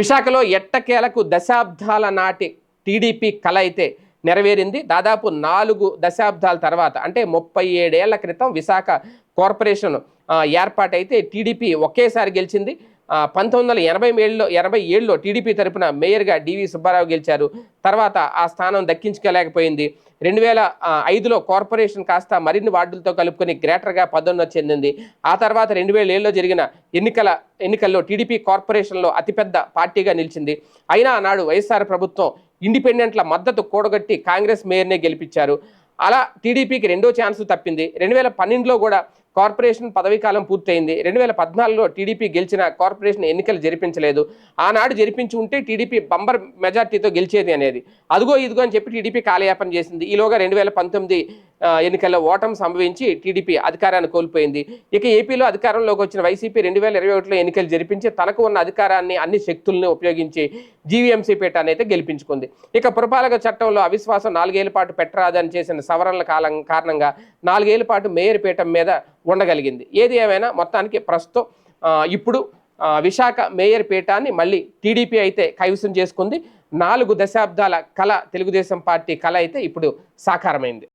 విశాఖలో ఎట్టకేలకు దశాబ్దాల నాటి టీడీపీ కల అయితే నెరవేరింది. దాదాపు నాలుగు దశాబ్దాల తర్వాత అంటే ముప్పై ఏడేళ్ళ క్రితం విశాఖ కార్పొరేషన్ ఏర్పాటైతే టీడీపీ ఒకేసారి గెలిచింది. పంతొమ్మిది వందల ఎనభై ఏడులో ఎనభై ఏడులో టీడీపీ తరఫున మేయర్గా డివి సుబ్బారావు గెలిచారు. తర్వాత ఆ స్థానం దక్కించుకోలేకపోయింది. రెండు వేల ఐదులో కార్పొరేషన్ కాస్త మరిన్ని వార్డులతో కలుపుకొని గ్రేటర్గా పదోన్నతి చెందింది. ఆ తర్వాత రెండు వేల ఏడులో జరిగిన ఎన్నికల ఎన్నికల్లో టీడీపీ కార్పొరేషన్లో అతిపెద్ద పార్టీగా నిలిచింది. అయినా ఆనాడు వైఎస్ఆర్ ప్రభుత్వం ఇండిపెండెంట్ల మద్దతు కూడగట్టి కాంగ్రెస్ మేయర్నే గెలిపించారు. అలా టీడీపీకి రెండో ఛాన్స్ తప్పింది. రెండు వేల పన్నెండులో కూడా కార్పొరేషన్ పదవీకాలం పూర్తయింది. రెండు వేల పద్నాలుగులో టీడీపీ గెలిచిన కార్పొరేషన్ ఎన్నికలు జరిపించలేదు. ఆనాడు జరిపించి ఉంటే టీడీపీ బంబర్ మెజార్టీతో గెలిచేది అనేది. అదిగో ఇదిగో అని చెప్పి టీడీపీ కాలయాపన చేసింది. ఈలోగా రెండు వేల పంతొమ్మిది ఎన్నికల్లో ఓటమి సంభవించి టీడీపీ అధికారాన్ని కోల్పోయింది. ఇక ఏపీలో అధికారంలోకి వచ్చిన వైసీపీ రెండు వేల ఇరవై ఒకటిలో ఎన్నికలు జరిపించి తనకు ఉన్న అధికారాన్ని అన్ని శక్తుల్ని ఉపయోగించి జీవీఎంసీ పీఠాన్ని అయితే గెలిపించుకుంది. ఇక పురపాలక చట్టంలో అవిశ్వాసం నాలుగేళ్ళ పాటు పెట్టరాదని చేసిన సవరణల కాలం కారణంగా నాలుగేళ్ళ పాటు మేయర్ పీఠం మీద ఉండగలిగింది. ఏది ఏమైనా మొత్తానికి ప్రస్తుతం ఇప్పుడు విశాఖ మేయర్ పీఠాన్ని మళ్ళీ టీడీపీ అయితే కైవసం చేసుకుంది. నాలుగు దశాబ్దాల కళ తెలుగుదేశం పార్టీ కళ అయితే ఇప్పుడు సాకారమైంది.